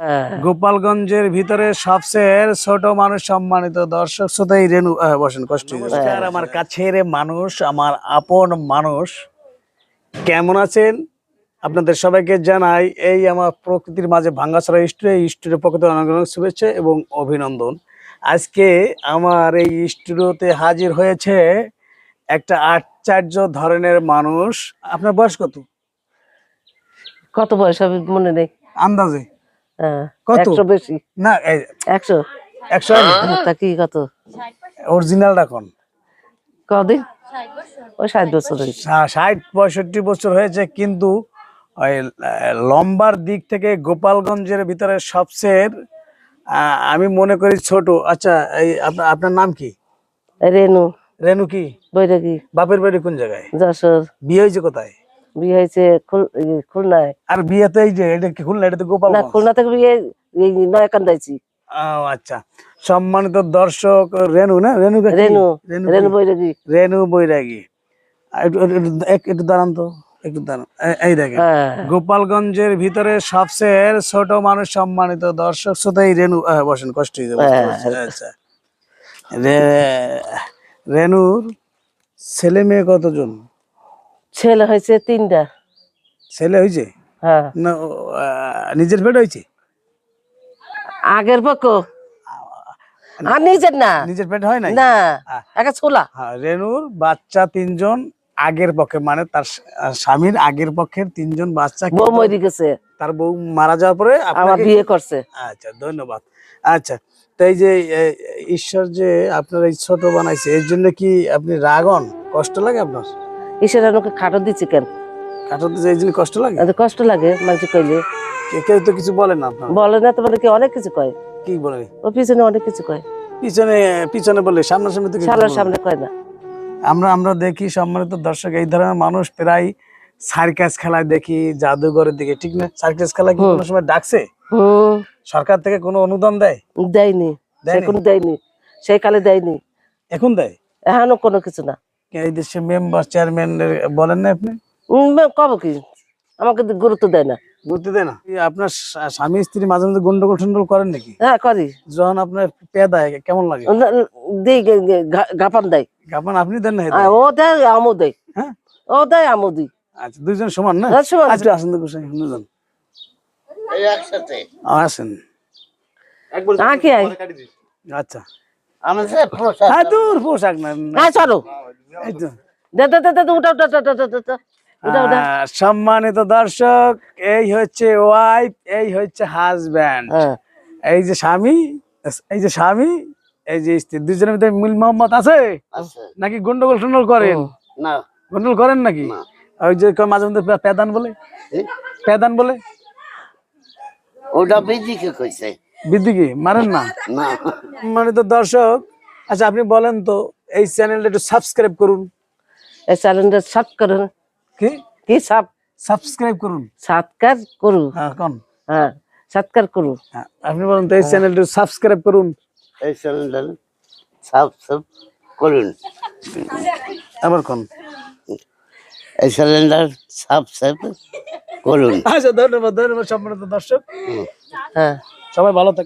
হ্যাঁ। গোপালগঞ্জের ভিতরে সবচেয়ে ছোট মানুষ সম্মানিত দর্শক শ্রোতাই রেণু বসেন কষ্ট হয়ে আমার কাছের মানুষ আমার আপন মানুষ। কেমন আছেন? আপনাদের সবাইকে জানাই এই আমার প্রকৃতির মাঝে ভাঙ্গাছড়া স্টুডিও এই স্টুডিও পক্ষ থেকে অনেক অনেক শুভেচ্ছা এবং অভিনন্দন। আজকে আমার এই স্টুডিওতে হাজির হয়েছে একটা আশ্চর্য ধরনের মানুষ। আপনার বয়স কত? কত বয়স হবে মনে নেই। আন্দাজে। কত? একশো বেশি। না একশো? একশো তা কি কত? অরিজিনালটা কোন? কদিন? ওই ষাট বছর ষাট পঁয়ষট্টি বছর হয়েছে কিন্তু ওই লম্বার দিক থেকে গোপালগঞ্জের ভিতরে সবচেয়ে আমি মনে করি ছোট। আচ্ছা এই আপনার আপনার নাম কি? রেনু। রেনু কি? বৈরাগী। বাপের বাড়ি কোন জায়গায়? যশোর। বিয়ে হয়েছে কোথায়? বিয়ে হয়েছে খুলনায়। আর এই যে এটা কি খুলনা? এটা তো না খুলনা থেকে বিয়ে এই ও, আচ্ছা। সম্মানিত দর্শক রেনু না? রেনু রেনু রেনু বৈরাগী। রেনু বৈরাগী। একটু দাঁড়ান তো একটু দাঁড়ান। এই- এই দেখেন। হ্যাঁ। গোপালগঞ্জের ভিতরে সবচেয়ে ছোট মানুষ সম্মানিত দর্শক শ্রোতাই রেনু বসেন কষ্ট হয়ে যাবে আচ্ছা। রে- রেনুর ছেলে মেয়ে কতজন? ছেলে হয়েছে তিনটা। ছেলে হয়েছে? হ্যাঁ। না নিজের পেট হয়েছে? আগের পক্ষ। আর নিজের না। নিজের পেট হয় নাই? না একটা ছোলা। রেনুর বাচ্চা তিনজন আগের পক্ষে মানে তার স্বামীর আগের পক্ষের তিনজন বাচ্চা বউ কিন্তু গেছে। তার বউ মারা যাওয়ার পরে আমার বিয়ে করছে। আচ্ছা ধন্যবাদ। আচ্ছা তো এই যে ঈশ্বর যে আপনার এই ছোট বানাইছে এর জন্য কি আপনি রাগন কষ্ট লাগে আপনার? ঈশ্বর আমাকে খাটো দিচ্ছে কেন? কাটাতে যে এই জন্য কষ্ট লাগে? এত কষ্ট লাগে মানুষ কইলে। কেউ তো কিছু বলে না বলে না তো কি অনেক কিছু কয়। কি বলে? ও পিছনে অনেক কিছু কয়। পিছনে পিছনে বলে সামনাসামনি তো সামনে সামনে কয় না। আমরা আমরা দেখি সম্মানিত দর্শক এই ধরনের মানুষ প্রায় সার্কাস খেলায় দেখি জাদুঘরের দিকে ঠিক না? সার্কাস খেলায় কি কোনো সময় ডাকছে? সরকার থেকে কোনো অনুদান দেয়? দেয়নি। দেয়নি? সেই কালে দেয়নি। এখন দেয়? এখনও কোনো কিছু না। এই দেশে মেম্বার চেয়ারম্যান বলেন না আপনি? উম, কব কি? আমাকে গুরুত্ব দেয় না। বুঝতে দেয় না? আপনার স্বামী স্ত্রী মাঝে মাঝে গন্ডগোল টন্ডগোল করেন নাকি? হ্যাঁ করি। যখন আপনার পেদায় কেমন লাগে? দেই গাপান দেয় গাপান আপনি দেন না ও দেয় আমও দেয় হ্যাঁ? ও দেয় আমও দিই। আচ্ছা দুইজন সমান না? হ্যাঁ, সমান। আচ্ছা আসেন তো গোসাই দুজন। আসেন। আচ্ছা। হ্যাঁ দূর পোশাক না না। হ্যাঁ চলো এই তো। সম্মানিত দর্শক এই হচ্ছে ওয়াইফ এই হচ্ছে হাজব্যান্ড এই যে স্বামী এই যে স্বামী এই যে স্ত্রী দুজনের ভিতরে মিল মোহাম্মদ আছে? নাকি গন্ডগোল টন্ডগোল করেন? না। গন্ডগোল করেন নাকি? ওই যে মাঝে মধ্যে পে- পেদান বলে? এ? পেদান বলে? ওটা বেদিকে কইছে। বিদ্যুকি মারেন না? মানে তো দর্শক আচ্ছা আপনি বলেন তো এই চ্যানেলটা একটু সাবস্ক্রাইব করুন। এই চ্যালেঞ্জটা সাত করুন। কি? কি সাপ সাবস্ক্রাইব করুন। সাতকার করু হ্যাঁ কোন হ্যাঁ সাতকার করু হ্যাঁ, আপনি বলেন তো এই চ্যানেলটা সাবস্ক্রাইব করুন। এই সাফ সাফ করুন। আবার কোন এই সাফ সাফ করুন। আচ্ছা ধন্যবাদ ধন্যবাদ সম্মানিত দর্শক। হ্যাঁ। সবাই ভালো থাকুন